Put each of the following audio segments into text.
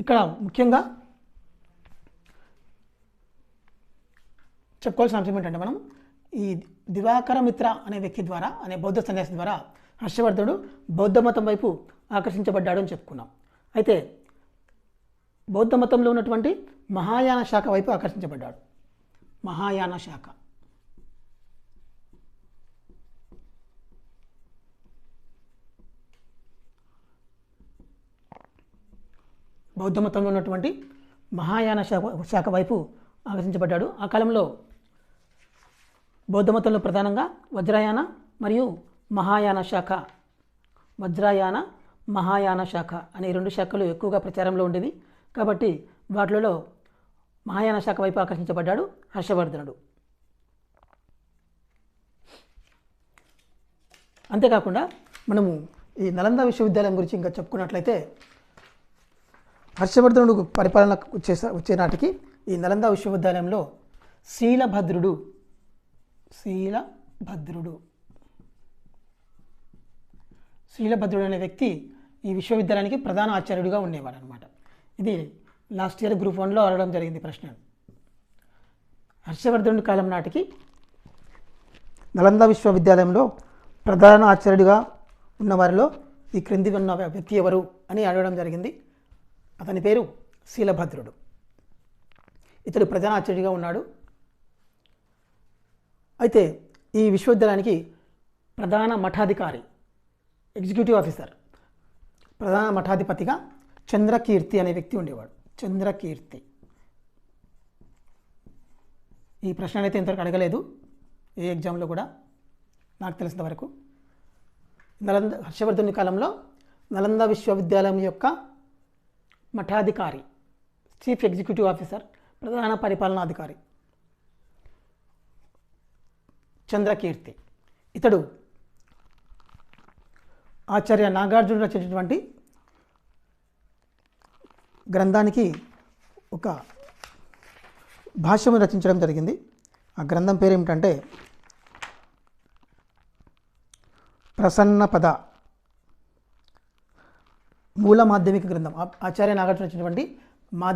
ఇక్కడ ముఖ్యంగా చెప్పుకోవాల్సిన అంశం ఏంటంటే మనం ఈ దివాకర మిత్ర అనే వ్యక్తి ద్వారా అనే బౌద్ధ సన్యాసి ద్వారా హర్షవర్ధనుడు బౌద్ధ మతం వైపు ఆకర్షించబడ్డాడు అని చెప్పుకున్నాం. అయితే బౌద్ధ మతంలో ఉన్నటువంటి మహాయాన శాఖ వైపు ఆకర్షించబడ్డాడు. మహాయాన శాఖ. బౌద్ధ మతంలో ఉన్నటువంటి మహాయాన శాఖ శాఖ వైపు ఆకర్షించబడ్డాడు. ఆ కాలంలో బౌద్ధ మతంలో ప్రధానంగా వజ్రయాన మరియు మహాయాన శాఖ వజ్రయాన మహాయాన శాఖ అనే రెండు శాఖలు ఎక్కువగా ప్రచారంలో ఉండేవి. కాబట్టి వాటిలో మహాయాన శాఖ వైపు ఆకర్షించబడ్డాడు హర్షవర్ధనుడు. అంతేకాకుండా మనము ఈ నలంద విశ్వవిద్యాలయం గురించి ఇంకా చెప్పుకున్నట్లయితే హర్షవర్ధనుడు పరిపాలనకు వచ్చే వచ్చేనాటికి ఈ నలంద విశ్వవిద్యాలయంలో శీలభద్రుడు శీలభద్రుడు. శీలభద్రుడు అనే వ్యక్తి ఈ విశ్వవిద్యాలయానికి ప్రధాన ఆచార్యుడిగా ఉండేవాడు అనమాట ఇది లాస్ట్ ఇయర్ గ్రూప్ వన్లో అడగడం జరిగింది ప్రశ్న. హర్షవర్ధనుడి కాలం నాటికి నలంద విశ్వవిద్యాలయంలో ప్రధాన ఆచార్యుడిగా ఉన్న వారిలో ఈ క్రింది ఉన్న వ్యక్తి ఎవరు అని అడగడం జరిగింది. అతని పేరు శీలభద్రుడు. ఇతడు ప్రధానాచార్యుడిగా ఉన్నాడు. అయితే ఈ విశ్వవిద్యాలయానికి ప్రధాన మఠాధికారి ఎగ్జిక్యూటివ్ ఆఫీసర్ ప్రధాన మఠాధిపతిగా చంద్రకీర్తి అనే వ్యక్తి ఉండేవాడు. చంద్రకీర్తి. ఈ ప్రశ్న అయితే ఇంతవరకు అడగలేదు. ఏ ఎగ్జామ్లో కూడా? నాకు తెలిసినంత వరకు. నలంద హర్షవర్ధని కాలంలో నలంద విశ్వవిద్యాలయం యొక్క మఠాధికారి చీఫ్ ఎగ్జిక్యూటివ్ ఆఫీసర్ ప్రధాన పరిపాలనాధికారి. చంద్రకీర్తి. ఇతడు ఆచార్య నాగార్జున రచించినటువంటి గ్రంథానికి ఒక భాష్యము రచించడం జరిగింది. ఆ గ్రంథం పేరు ఏమిటంటే ప్రసన్న పద మూల మాధ్యమిక గ్రంథం. ఆచార్య నాగార్జున వచ్చినటువంటి మా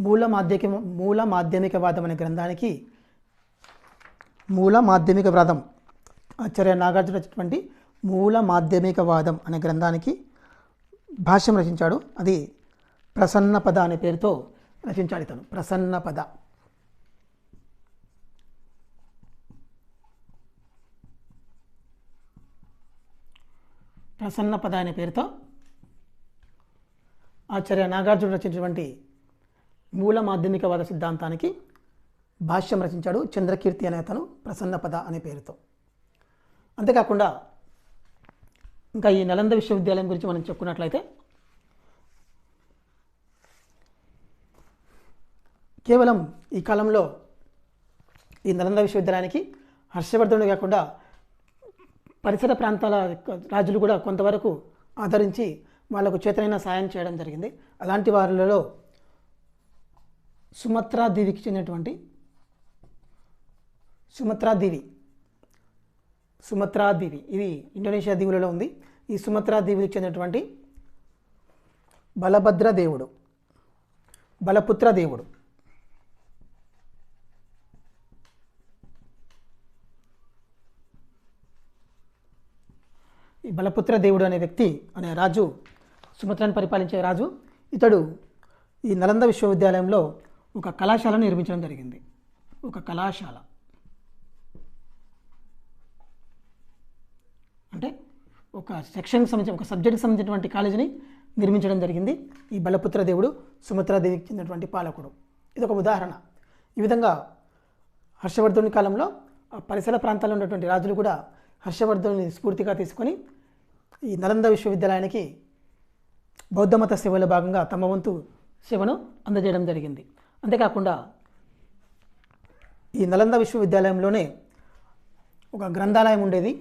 మూల మాధ్యమిక మూల మాధ్యమికవాదం అనే గ్రంథానికి మూల మాధ్యమిక వాదం ఆచార్య నాగార్జున వచ్చినటువంటి మూల మాధ్యమికవాదం అనే గ్రంథానికి భాష్యం రచించాడు. అది ప్రసన్న పద అనే పేరుతో రచించాడు ఇతను. ప్రసన్న పద ప్రసన్న పద అనే పేరుతో ఆచార్య నాగార్జున రచించినటువంటి మూల మాధ్యమికవాద సిద్ధాంతానికి భాష్యం రచించాడు చంద్రకీర్తి అనే అతను ప్రసన్నపద అనే పేరుతో. అంతేకాకుండా ఇంకా ఈ నలంద విశ్వవిద్యాలయం గురించి మనం చెప్పుకున్నట్లయితే కేవలం ఈ కాలంలో ఈ నలంద విశ్వవిద్యాలయానికి హర్షవర్ధనుడు కాకుండా పరిసర ప్రాంతాల రాజులు కూడా కొంతవరకు ఆదరించి వాళ్ళకు చేతనైన సాయం చేయడం జరిగింది. అలాంటి వారిలో సుమత్రాదేవికి చెందినటువంటి సుమత్రా సుమత్రాదేవి సుమత్రా ఇది ఇండోనేషియా దీవులలో ఉంది. ఈ సుమత్రాదేవికి చెందినటువంటి బలభద్ర దేవుడు. బలపుత్ర దేవుడు. ఈ బలపుత్ర దేవుడు అనే వ్యక్తి అనే రాజు సుమత్రాన్ని పరిపాలించే రాజు. ఇతడు ఈ నలంద విశ్వవిద్యాలయంలో ఒక కళాశాలను నిర్మించడం జరిగింది. ఒక కళాశాల. అంటే ఒక సెక్షన్కి సంబంధించిన ఒక సబ్జెక్ట్కి సంబంధించినటువంటి కాలేజీని నిర్మించడం జరిగింది. ఈ బలపుత్ర దేవుడు సుమిత్రాదేవికి చెందినటువంటి పాలకుడు. ఇది ఒక ఉదాహరణ. ఈ విధంగా హర్షవర్ధుని కాలంలో ఆ పరిసర ప్రాంతాల్లో ఉన్నటువంటి రాజులు కూడా హర్షవర్ధుని స్ఫూర్తిగా తీసుకొని ఈ నలంద విశ్వవిద్యాలయానికి బౌద్ధమత సేవలో భాగంగా తమ వంతు సేవను అందజేయడం జరిగింది. అంతేకాకుండా ఈ నలంద విశ్వవిద్యాలయంలోనే ఒక గ్రంథాలయం ఉండేది.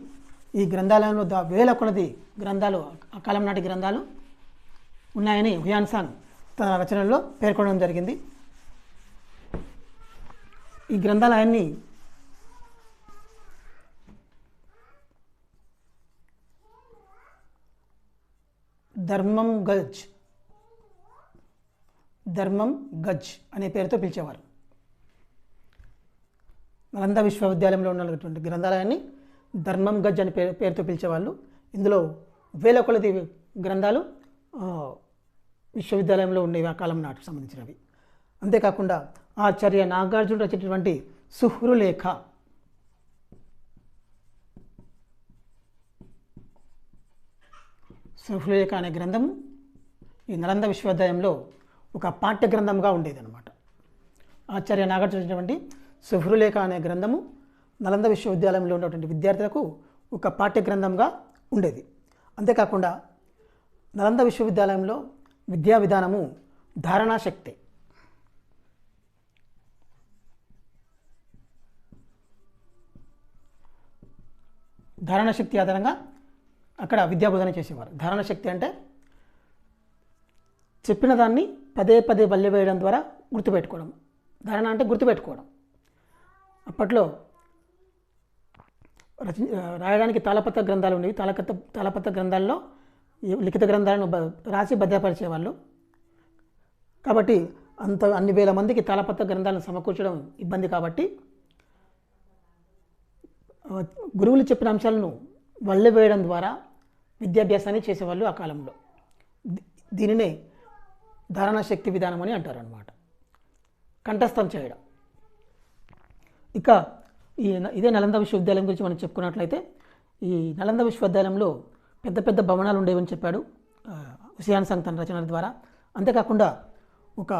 ఈ గ్రంథాలయంలో దా వేల కొలది గ్రంథాలు ఆ కాలం నాటి గ్రంథాలు ఉన్నాయని హుయాన్సాంగ్ తన రచనల్లో పేర్కొనడం జరిగింది. ఈ గ్రంథాలయాన్ని ధర్మం గజ్. ధర్మం గజ్ అనే పేరుతో పిలిచేవారు. నలంద విశ్వవిద్యాలయంలో ఉన్నటువంటి గ్రంథాలయాన్ని ధర్మం గజ్ అనే పేరు పేరుతో పిలిచేవాళ్ళు. ఇందులో వేల కొలది గ్రంథాలు విశ్వవిద్యాలయంలో ఉండేవి ఆ కాలం నాటికి సంబంధించినవి. అంతేకాకుండా ఆచార్య నాగార్జున రచించినటువంటి సుహృలేఖ సుహృలేఖ అనే గ్రంథము ఈ నలంద విశ్వవిద్యాలయంలో ఒక పాఠ్య గ్రంథంగా ఉండేది అనమాట ఆచార్య నాగార్జునటువంటి రచించినటువంటి సుహృలేఖ అనే గ్రంథము నలంద విశ్వవిద్యాలయంలో ఉన్నటువంటి విద్యార్థులకు ఒక పాఠ్య గ్రంథంగా ఉండేది. అంతేకాకుండా నలంద విశ్వవిద్యాలయంలో విద్యా విధానము ధారణాశక్తి ారణాశక్తి ఆధారంగా అక్కడ విద్యాబోధన చేసేవారు. ధారణ శక్తి అంటే చెప్పిన దాన్ని పదే పదే బల్లె వేయడం ద్వారా గుర్తుపెట్టుకోవడం. ధారణ అంటే గుర్తుపెట్టుకోవడం. అప్పట్లో రచన రాయడానికి తాళపత్ర గ్రంథాలు ఉండేవి. తాళకత్త తాళపత్ర గ్రంథాల్లో ఈ లిఖిత గ్రంథాలను బ- రాసి భద్రపరిచేవాళ్ళు. కాబట్టి అంత అన్ని వేల మందికి తాళపత్ర గ్రంథాలను సమకూర్చడం ఇబ్బంది కాబట్టి గురువులు చెప్పిన అంశాలను వల్లె వేయడం ద్వారా విద్యాభ్యాసాన్ని చేసేవాళ్ళు ఆ కాలంలో. దీనినే ధారణ శక్తి విధానం అని అంటారు అనమాట కంఠస్థం చేయడం. ఇక ఈ ఇదే నలంద విశ్వవిద్యాలయం గురించి మనం చెప్పుకున్నట్లయితే ఈ నలంద విశ్వవిద్యాలయంలో పెద్ద పెద్ద భవనాలు ఉండేవని చెప్పాడు హుసియాన్ సంగ్ తన రచనల ద్వారా. అంతేకాకుండా ఒక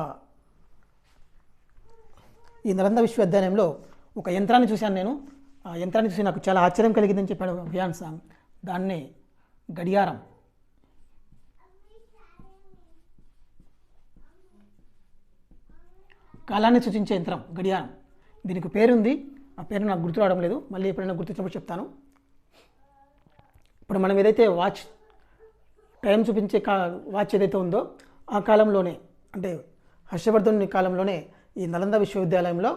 ఈ నలంద విశ్వవిద్యాలయంలో ఒక యంత్రాన్ని చూశాను నేను. ఆ యంత్రాన్ని చూసి నాకు చాలా ఆశ్చర్యం కలిగిందని చెప్పాడు హుయాన్ సాంగ్ దాన్నే గడియారం. కాలాన్ని సూచించే యంత్రం గడియారం. దీనికి పేరుంది. ఆ పేరు నాకు గుర్తు రావడం లేదు. మళ్ళీ ఎప్పుడైనా గుర్తొచ్చినప్పుడు చెప్తాను. ఇప్పుడు మనం ఏదైతే వాచ్ టైం చూపించే కా వాచ్ ఏదైతే ఉందో ఆ కాలంలోనే అంటే హర్షవర్ధన్ కాలంలోనే ఈ నలంద విశ్వవిద్యాలయంలో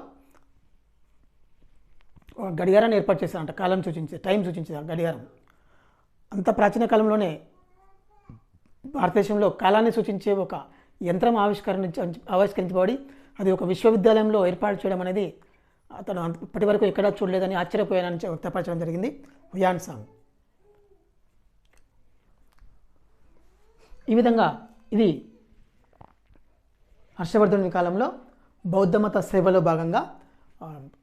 ఒక గడియారాన్ని ఏర్పాటు చేశారంట. కాలం సూచించే టైం సూచించే గడియారం. అంత ప్రాచీన కాలంలోనే భారతదేశంలో కాలాన్ని సూచించే ఒక యంత్రం ఆవిష్కరణ ఆవిష్కరించబడి అది ఒక విశ్వవిద్యాలయంలో ఏర్పాటు చేయడం అనేది అతను ఇప్పటి వరకు ఎక్కడా చూడలేదని ఆశ్చర్యపోయానని వ్యక్తపరచడం జరిగింది హుయాన్ సాంగ్. ఈ విధంగా ఇది హర్షవర్ధనుని కాలంలో బౌద్ధమత సేవలో భాగంగా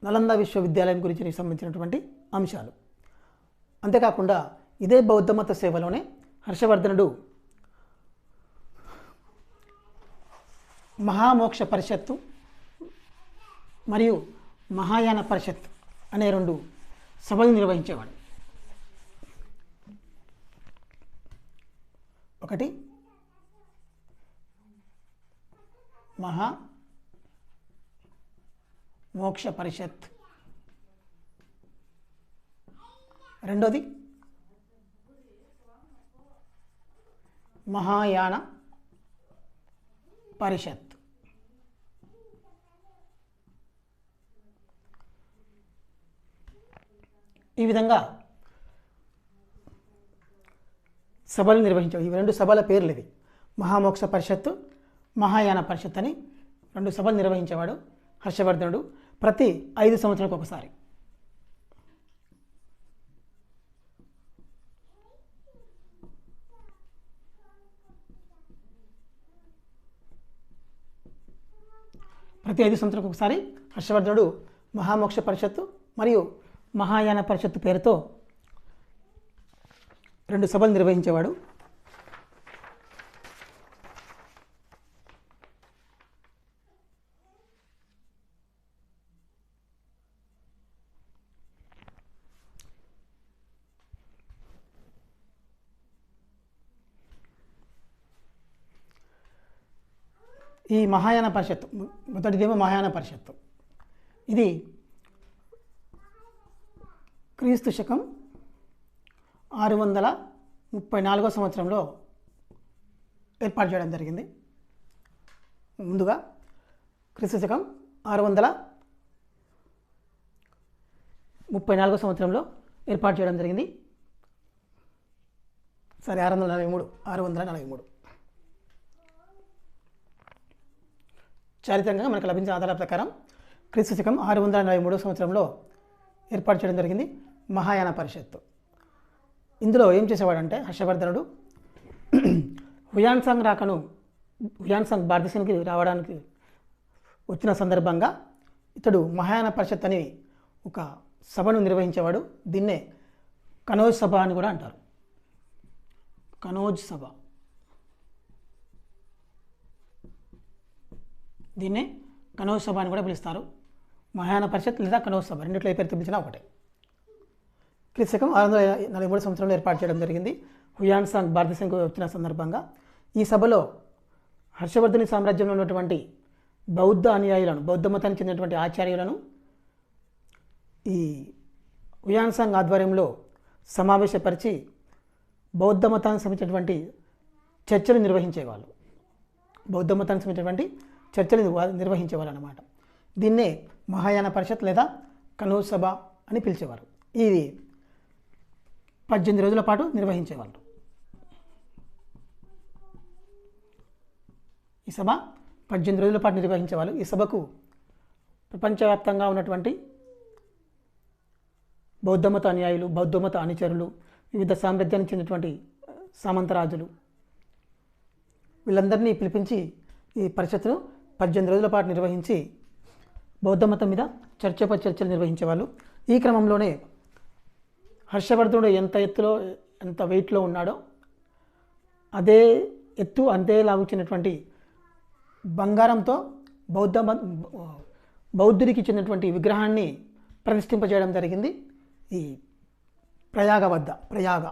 నలంద విశ్వవిద్యాలయం గురించి సంబంధించినటువంటి అంశాలు. అంతేకాకుండా ఇదే బౌద్ధమత సేవలోనే హర్షవర్ధనుడు మహామోక్ష పరిషత్తు మరియు మహాయాన పరిషత్ అనే రెండు సభలు నిర్వహించేవాడు. ఒకటి మహా మోక్ష పరిషత్. రెండోది మహాయాన పరిషత్. ఈ విధంగా సభలు నిర్వహించాడు ఈ రెండు సభల పేర్లు ఇవి మహామోక్ష పరిషత్తు మహాయాన పరిషత్ అని రెండు సభలు నిర్వహించేవాడు హర్షవర్ధనుడు ప్రతి ఐదు సంవత్సరాలకు ఒకసారి. ప్రతి ఐదు సంవత్సరాలకు ఒకసారి హర్షవర్ధనుడు మహామోక్ష పరిషత్తు మరియు మహాయాన పరిషత్తు పేరుతో రెండు సభలు నిర్వహించేవాడు. ఈ మహాయాన పరిషత్తు మొదటిదేమో మహాయాన పరిషత్తు. ఇది క్రీస్తు శకం ఆరు వందల ముప్పై నాలుగో సంవత్సరంలో ఏర్పాటు చేయడం జరిగింది. ముందుగా క్రీస్తు శకం ఆరు వందల ముప్పై నాలుగో సంవత్సరంలో ఏర్పాటు చేయడం జరిగింది. సరే ఆరు వందల నలభై మూడు ఆరు వందల నలభై మూడు. చారిత్రకంగా మనకు లభించిన ఆధారాల ప్రకారం క్రీస్తు శకం ఆరు వందల నలభై మూడో సంవత్సరంలో ఏర్పాటు చేయడం జరిగింది మహాయాన పరిషత్తు. ఇందులో ఏం చేసేవాడంటే హర్షవర్ధనుడు హుయాన్సాంగ్ రాకను హుయాన్సాంగ్ భారతదేశానికి రావడానికి వచ్చిన సందర్భంగా ఇతడు మహాయాన పరిషత్ అని ఒక సభను నిర్వహించేవాడు. దీన్నే కనోజ్ సభ అని కూడా అంటారు. కనోజ్ సభ. దీన్నే కనోజ్ సభ అని కూడా పిలుస్తారు. మహాయాన పరిషత్ లేదా కనోజ్ సభ రెండిట్లో ఏ పేరు పిలిచినా ఒకటే. క్రిస్తకం ఆరు వందల నలభై మూడు సంవత్సరంలో ఏర్పాటు చేయడం జరిగింది. హుయాన్ సాంగ్ భారతదేశంకు వచ్చిన సందర్భంగా ఈ సభలో హర్షవర్ధని సామ్రాజ్యంలో ఉన్నటువంటి బౌద్ధ అనుయాయులను బౌద్ధ మతానికి చెందినటువంటి ఆచార్యులను ఈ హుయాన్ సాంగ్ ఆధ్వర్యంలో సమావేశపరిచి బౌద్ధ మతానికి సంబంధించినటువంటి చర్చలు నిర్వహించేవాళ్ళు. బౌద్ధ మతానికి సంబంధించినటువంటి చర్చలు నిర్వహించేవారు అనమాట దీన్నే మహాయాన పరిషత్ లేదా కనూజ్ సభ అని పిలిచేవారు. ఇది పద్దెనిమిది రోజుల పాటు నిర్వహించేవాళ్ళు. ఈ సభ పద్దెనిమిది రోజుల పాటు నిర్వహించేవాళ్ళు. ఈ సభకు ప్రపంచవ్యాప్తంగా ఉన్నటువంటి బౌద్ధమత అనుయాయులు బౌద్ధమత అనుచరులు వివిధ సామ్రాజ్యానికి చెందినటువంటి సామంతరాజులు వీళ్ళందరినీ పిలిపించి ఈ పరిషత్తును పద్దెనిమిది రోజుల పాటు నిర్వహించి బౌద్ధ మతం మీద చర్చపై చర్చలు నిర్వహించేవాళ్ళు. ఈ క్రమంలోనే హర్షవర్ధనుడు ఎంత ఎత్తులో ఎంత వెయిట్లో ఉన్నాడో అదే ఎత్తు అంతే లాగుచ్చినటువంటి బంగారంతో బౌద్ధ బౌద్ధుడికి చెందినటువంటి విగ్రహాన్ని ప్రతిష్ఠింపజేయడం జరిగింది ఈ ప్రయాగ వద్ద ప్రయాగ.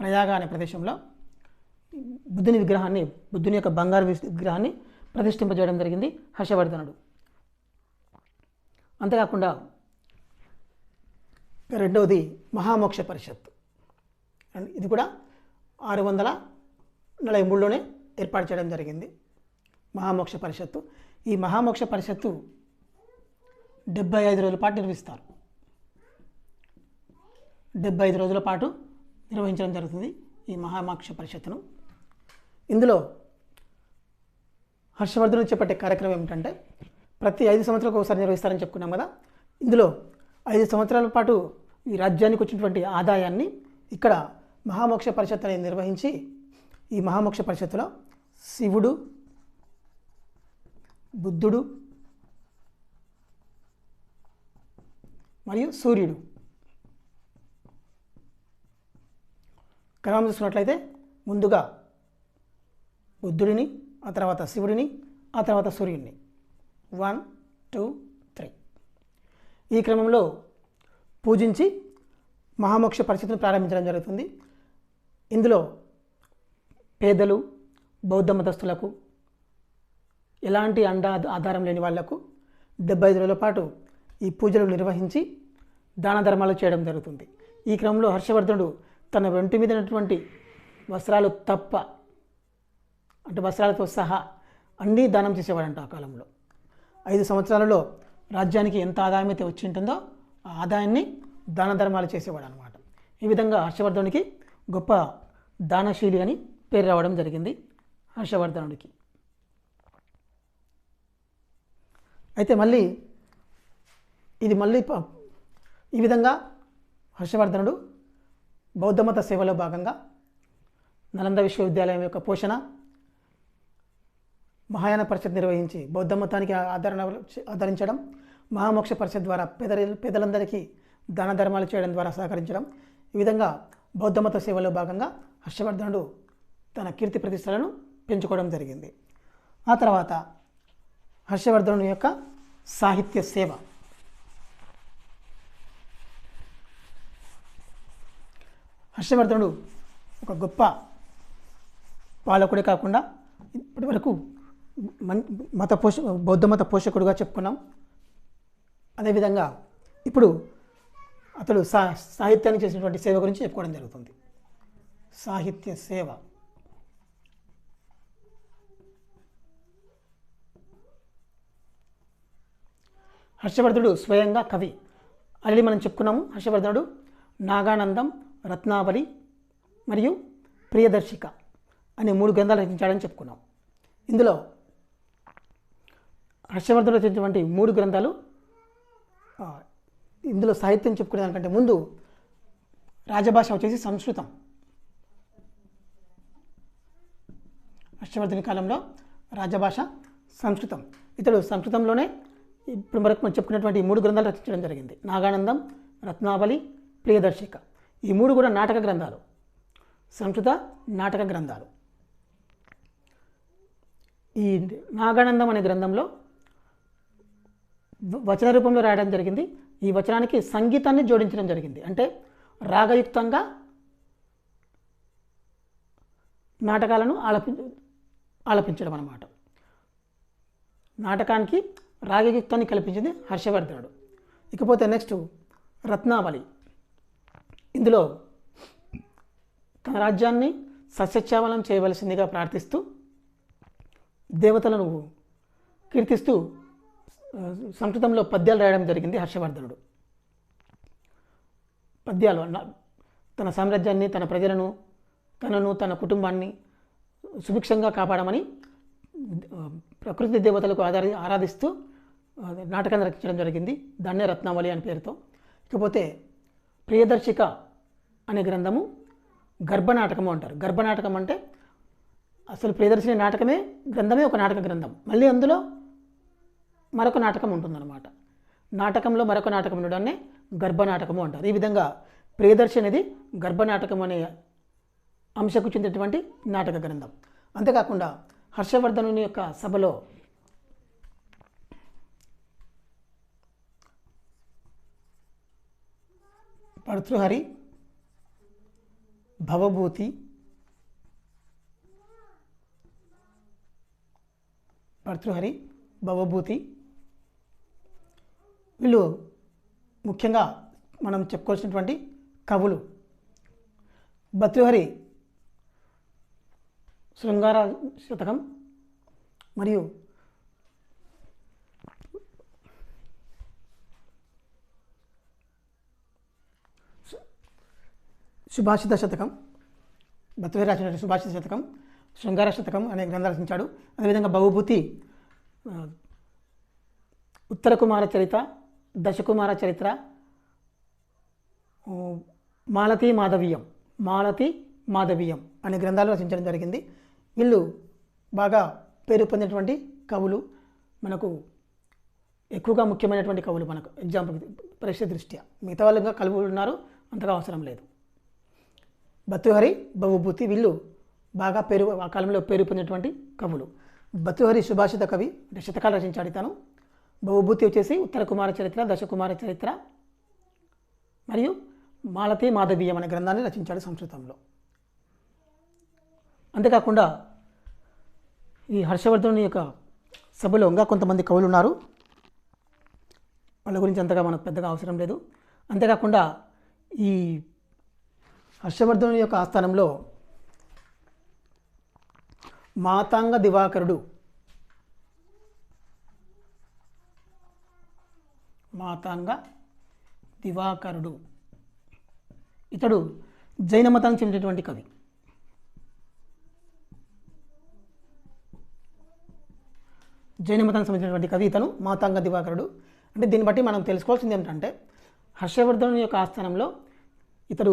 ప్రయాగ అనే ప్రదేశంలో బుద్ధుని విగ్రహాన్ని బుద్ధుని యొక్క బంగారు విగ్రహాన్ని ప్రతిష్ఠింపజేయడం జరిగింది హర్షవర్ధనుడు. అంతేకాకుండా రెండవది మహామోక్ష పరిషత్. ఇది కూడా ఆరు వందల నలభై మూడులోనే ఏర్పాటు చేయడం జరిగింది మహామోక్ష పరిషత్తు. ఈ మహామోక్ష పరిషత్తు డెబ్బై ఐదు రోజుల పాటు నిర్వహిస్తారు. డెబ్బై ఐదు రోజుల పాటు నిర్వహించడం జరుగుతుంది ఈ మహామోక్ష పరిషత్తును. ఇందులో హర్షవర్ధను చేపట్టే కార్యక్రమం ఏమిటంటే ప్రతి ఐదు సంవత్సరాలకు ఒకసారి నిర్వహిస్తారని చెప్పుకున్నాం కదా. ఇందులో ఐదు సంవత్సరాల పాటు ఈ రాజ్యానికి వచ్చినటువంటి ఆదాయాన్ని ఇక్కడ మహామోక్ష పరిషత్ అనేది నిర్వహించి ఈ మహామోక్ష పరిషత్తులో శివుడు బుద్ధుడు మరియు సూర్యుడు. క్రమం చూసుకున్నట్లయితే ముందుగా బుద్ధుడిని ఆ తర్వాత శివుడిని ఆ తర్వాత సూర్యుడిని. One two three. ఈ క్రమంలో పూజించి మహామోక్ష పరిస్థితిని ప్రారంభించడం జరుగుతుంది. ఇందులో పేదలు బౌద్ధ మతస్థులకు ఎలాంటి అండ ఆధారం లేని వాళ్ళకు డెబ్బై ఐదు రోజుల పాటు ఈ పూజలు నిర్వహించి దాన ధర్మాలు చేయడం జరుగుతుంది. ఈ క్రమంలో హర్షవర్ధనుడు తన వెంటి మీద ఉన్నటువంటి వస్త్రాలు తప్ప అంటే వస్త్రాలతో సహా అన్నీ దానం చేసేవాడంట ఆ కాలంలో. ఐదు సంవత్సరాలలో రాజ్యానికి ఎంత ఆదాయం అయితే వచ్చి ఉంటుందో ఆ ఆదాయాన్ని దాన ధర్మాలు చేసేవాడు అనమాట ఈ విధంగా హర్షవర్ధనుడికి గొప్ప దానశీలి అని పేరు రావడం జరిగింది హర్షవర్ధనుడికి. అయితే మళ్ళీ ఇది మళ్ళీ ఈ విధంగా హర్షవర్ధనుడు బౌద్ధమత సేవలో భాగంగా నలంద విశ్వవిద్యాలయం యొక్క పోషణ మహాయాన పరిషత్ నిర్వహించి బౌద్ధ మతానికి ఆదరణ ఆదరించడం మహామోక్ష పరిషత్ ద్వారా పేద పేదలందరికీ దాన ధర్మాలు చేయడం ద్వారా సహకరించడం. ఈ విధంగా బౌద్ధ మత సేవలో భాగంగా హర్షవర్ధనుడు తన కీర్తి ప్రతిష్టలను పెంచుకోవడం జరిగింది. ఆ తర్వాత హర్షవర్ధనుని యొక్క సాహిత్య సేవ. హర్షవర్ధనుడు ఒక గొప్ప పాలకుడే కాకుండా ఇప్పటి వరకు మత పోష బౌద్ధ మత పోషకుడుగా చెప్పుకున్నాం. అదేవిధంగా ఇప్పుడు అతడు సా సాహిత్యానికి చేసినటువంటి సేవ గురించి చెప్పుకోవడం జరుగుతుంది. సాహిత్య సేవ. హర్షవర్ధుడు స్వయంగా కవి. ఆల్రెడీ మనం చెప్పుకున్నాము హర్షవర్ధనుడు నాగానందం రత్నావళి మరియు ప్రియదర్శిక అనే మూడు గ్రంథాలు రచించాడని చెప్పుకున్నాం. ఇందులో హర్షవర్ధన్ రచించినటువంటి మూడు గ్రంథాలు ఇందులో సాహిత్యం చెప్పుకునే దానికంటే ముందు రాజభాష వచ్చేసి సంస్కృతం. హర్షవర్ధని కాలంలో రాజభాష సంస్కృతం. ఇతడు సంస్కృతంలోనే ఇప్పుడు వరకు మనం చెప్పుకున్నటువంటి మూడు గ్రంథాలు రచించడం జరిగింది. నాగానందం రత్నావళి ప్రియదర్శిక. ఈ మూడు కూడా నాటక గ్రంథాలు. సంస్కృత నాటక గ్రంథాలు. ఈ నాగానందం అనే గ్రంథంలో వచన రూపంలో రాయడం జరిగింది. ఈ వచనానికి సంగీతాన్ని జోడించడం జరిగింది. అంటే రాగయుక్తంగా నాటకాలను ఆలపి ఆలపించడం అన్నమాట. నాటకానికి రాగయుక్తాన్ని కల్పించింది హర్షవర్ధనుడు. ఇకపోతే నెక్స్ట్ రత్నావళి. ఇందులో తన రాజ్యాన్ని సస్యశ్యామలం చేయవలసిందిగా ప్రార్థిస్తూ దేవతలను కీర్తిస్తూ సంస్కృతంలో పద్యాలు రాయడం జరిగింది హర్షవర్ధనుడు. పద్యాలు తన సామ్రాజ్యాన్ని తన ప్రజలను తనను తన కుటుంబాన్ని సుభిక్షంగా కాపాడమని ప్రకృతి దేవతలకు ఆధారి ఆరాధిస్తూ నాటకాన్ని రచించడం జరిగింది. దాన్నే రత్నావళి అని పేరుతో. ఇకపోతే ప్రియదర్శిక అనే గ్రంథము గర్భనాటకము అంటారు. గర్భనాటకం అంటే అసలు ప్రియదర్శిని నాటకమే గ్రంథమే ఒక నాటక గ్రంథం. మళ్ళీ అందులో మరొక నాటకం ఉంటుందన్నమాట. నాటకంలో మరొక నాటకం ఉండడాన్ని గర్భనాటకము అంటారు. ఈ విధంగా ప్రియదర్శి అనేది గర్భనాటకం అనే అంశకు చెందినటువంటి నాటక గ్రంథం. అంతేకాకుండా హర్షవర్ధనుని యొక్క సభలో భర్తృహరి భవభూతి భర్తృహరి భవభూతి వీళ్ళు ముఖ్యంగా మనం చెప్పుకోవాల్సినటువంటి కవులు. భర్తృహరి శృంగార శతకం మరియు సుభాషిత శతకం భర్తృహరి రాసినటువంటి సుభాషిత శతకం శృంగార శతకం అనే గ్రంథాలు రచించాడు. అదేవిధంగా బహుభూతి ఉత్తర కుమార చరిత దశకుమార చరిత్ర. మాలతి మాధవీయం మాలతి మాధవీయం అనే గ్రంథాలు రచించడం జరిగింది. వీళ్ళు బాగా పేరు పొందినటువంటి కవులు. మనకు ఎక్కువగా ముఖ్యమైనటువంటి కవులు మనకు. ఎగ్జాంపుల్ పరీక్ష దృష్ట్యా. మిగతా వాళ్ళు ఇంకా ఉన్నారు అంతగా అవసరం లేదు. బతుహరి బహుభూతి వీళ్ళు బాగా పేరు ఆ కాలంలో పేరు పొందినటువంటి కవులు. బతుహరి సుభాషిత కవి అంటే శతకాలు రచించాడు తను భవభూతి వచ్చేసి ఉత్తర కుమార చరిత్ర దశకుమార చరిత్ర మరియు మాలతి మాధవీయం అనే గ్రంథాన్ని రచించాడు సంస్కృతంలో. అంతేకాకుండా ఈ హర్షవర్ధనుని యొక్క సభలో ఇంకా కొంతమంది కవులు ఉన్నారు. వాళ్ళ గురించి అంతగా మనకు పెద్దగా అవసరం లేదు. అంతేకాకుండా ఈ హర్షవర్ధనుని యొక్క ఆస్థానంలో మాతాంగ దివాకరుడు మాతాంగ దివాకరుడు. ఇతడు జైన మతానికి చెందినటువంటి కవి. జైన మతానికి సంబంధించినటువంటి కవి ఇతను మాతాంగ దివాకరుడు. అంటే దీన్ని బట్టి మనం తెలుసుకోవాల్సింది ఏమిటంటే హర్షవర్ధను యొక్క ఆస్థానంలో ఇతడు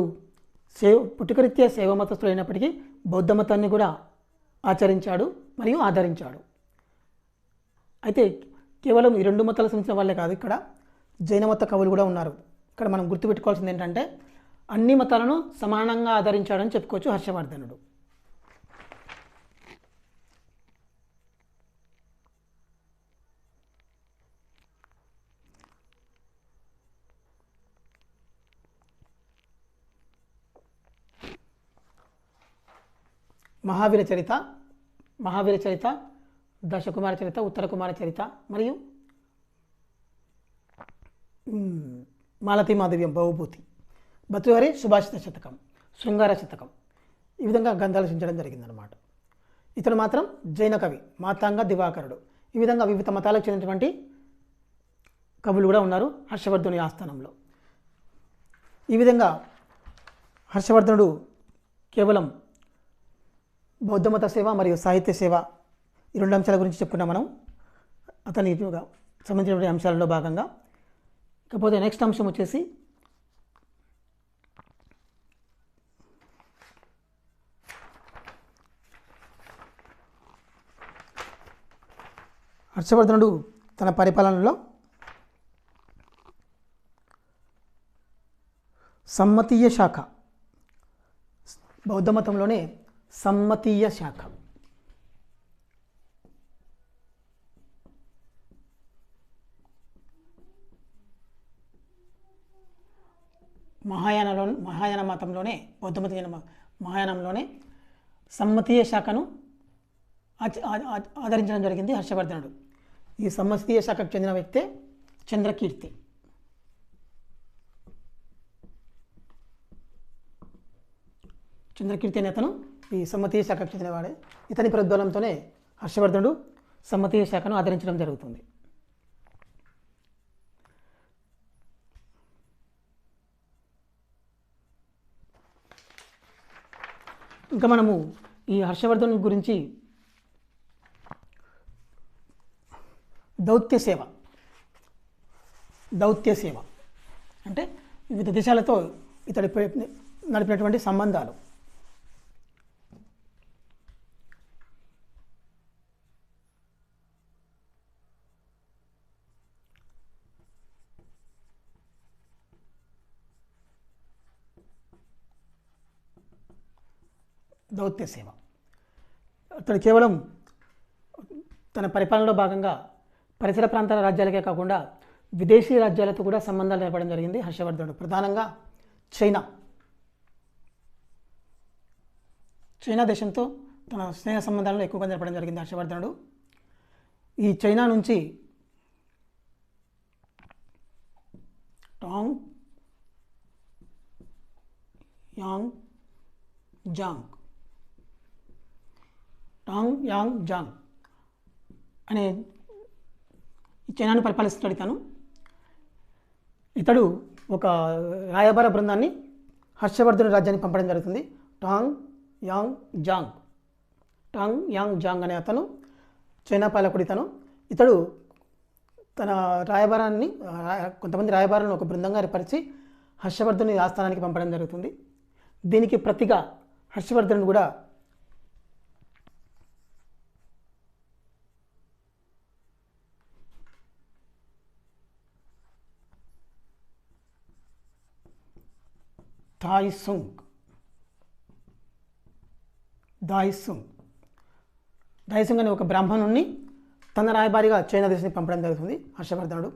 సేవ పుట్టుకరీత్యా సేవ మతస్థుడు అయినప్పటికీ బౌద్ధ మతాన్ని కూడా ఆచరించాడు మరియు ఆదరించాడు. అయితే కేవలం ఈ రెండు మతాలకు సంబంధించిన వాళ్ళే కాదు ఇక్కడ జైన మత కవులు కూడా ఉన్నారు. ఇక్కడ మనం గుర్తుపెట్టుకోవాల్సింది ఏంటంటే అన్ని మతాలను సమానంగా ఆదరించాడని చెప్పుకోవచ్చు హర్షవర్ధనుడు. మహావీర చరిత మహావీర చరిత దశకుమార చరిత ఉత్తర కుమార చరిత మరియు మాలతి మాధవ్యం భవభూతి బతువారి సుభాషిత శతకం శృంగార శతకం. ఈ విధంగా గ్రంథాలు రచించడం జరిగిందనమాట ఇతడు మాత్రం జైన కవి మాతాంగ దివాకరుడు. ఈ విధంగా వివిధ మతాలకు చెందినటువంటి కవులు కూడా ఉన్నారు హర్షవర్ధుని ఆస్థానంలో. ఈ విధంగా హర్షవర్ధనుడు కేవలం బౌద్ధమత సేవ మరియు సాహిత్య సేవ ఈ రెండు అంశాల గురించి చెప్పుకున్నాం మనం. అతని సంబంధించినటువంటి అంశాలలో భాగంగా ఇకపోతే నెక్స్ట్ అంశం వచ్చేసి హర్షవర్ధనుడు తన పరిపాలనలో సమ్మతీయ శాఖ బౌద్ధ మతంలోనే సమ్మతీయ శాఖ. మహాయానలో మహాయాన మతంలోనే బౌద్ధ మత మహాయానంలోనే సమ్మతీయ శాఖను ఆదరించడం జరిగింది హర్షవర్ధనుడు. ఈ సమ్మతీయ శాఖకు చెందిన వ్యక్తే చంద్రకీర్తి. చంద్రకీర్తి అనే అతను ఈ సమ్మతీయ శాఖకు చెందినవాడే. ఇతని ప్రోద్బలంతోనే హర్షవర్ధనుడు సమ్మతీయ శాఖను ఆదరించడం జరుగుతుంది. ఇంకా మనము ఈ హర్షవర్ధన్ గురించి దౌత్య సేవ. దౌత్య సేవ. అంటే వివిధ దేశాలతో ఇతడి నడిపినటువంటి సంబంధాలు. దౌత్య సేవ. అతడు కేవలం తన పరిపాలనలో భాగంగా పరిసర ప్రాంతాల రాజ్యాలకే కాకుండా విదేశీ రాజ్యాలతో కూడా సంబంధాలు ఏర్పడడం జరిగింది హర్షవర్ధనుడు. ప్రధానంగా చైనా. చైనా దేశంతో తన స్నేహ సంబంధాలను ఎక్కువగా జరపడం జరిగింది హర్షవర్ధనుడు. ఈ చైనా నుంచి Tang Yang Zang Tang Yang Zang అనే ఈ చైనాను పరిపాలిస్తున్నాడు ఇతను ఇతడు ఒక రాయబార బృందాన్ని హర్షవర్ధన రాజ్యానికి పంపడం జరుగుతుంది. Tang Yang Zang. Tang Yang Zang అనే అతను చైనా పాలకుడు ఇతను. ఇతడు తన రాయబారాన్ని కొంతమంది రాయబారులను ఒక బృందంగా ఏర్పరిచి హర్షవర్ధుని ఆస్థానానికి పంపడం జరుగుతుంది. దీనికి ప్రతిగా హర్షవర్ధనుడు కూడా దాయిసుంగ్ దాయిసుంగ్ దాయిసుంగ్ అనే ఒక బ్రాహ్మణుణ్ణి తన రాయబారిగా చైనా దేశానికి పంపడం జరుగుతుంది హర్షవర్ధనుడు.